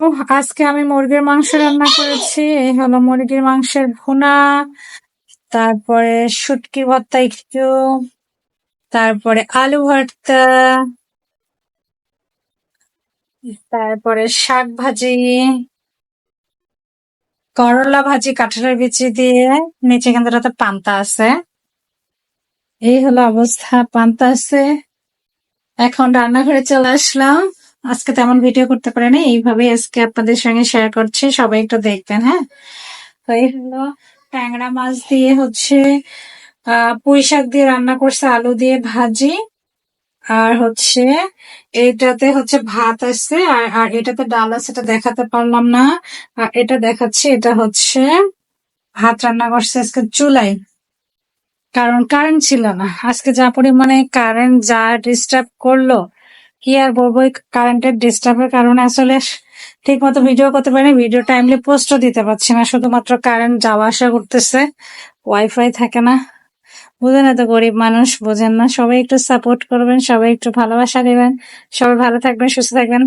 ওহ আজকে আমি মুরগির মাংস রান্না করেছি। এই হলো মুরগির মাংসের ভুনা, তারপরে শুটকি ভর্তা একটু, তারপরে আলু ভর্তা, তারপরে শাক ভাজি, করলা ভাজি কাঁঠালের বিচি দিয়ে, নিচে কিন্তু পান্তা আছে। এই হলো অবস্থা, পান্তা আছে। এখন রান্নাঘরে চলে আসলাম। আজকে তেমন ভিডিও করতে পারে না এইভাবে আজকে আপনাদের সঙ্গে শেয়ার করছি, সবাই একটু দেখবেন হ্যাঁ? তো এই হলো ট্যাংরা মাছ দিয়ে হচ্ছে পুঁই শাক দিয়ে রান্না করছে আলু দিয়ে ভাজি, আর হচ্ছে এটাতে হচ্ছে ভাত আছে আর আর এটাতে ডাল আছে, এটা দেখাতে পারলাম না, আর এটা দেখাচ্ছি, এটা হচ্ছে ভাত রান্না করছে আজকে চুলাই কারণ কারেন্ট ছিল না, আজকে যা পরিমাণে কারেন্ট যা ডিস্টার্ব করল কি আর বলব কারেন্টের ডিস্টার্বের কারণে আসলে ঠিক মতো ভিডিও করতে পারিনি ভিডিও টাইমলি পোস্টও দিতে পারছি না, শুধুমাত্র কারেন্ট যাওয়া আসা করতেছে ওয়াইফাই থাকে না। বুঝেন তো গরিব মানুষ, বোঝেন না, সবাই একটু সাপোর্ট করবেন, সবাই একটু ভালোবাসা দেবেন, সবাই ভালো থাকবেন, সুস্থ থাকবেন।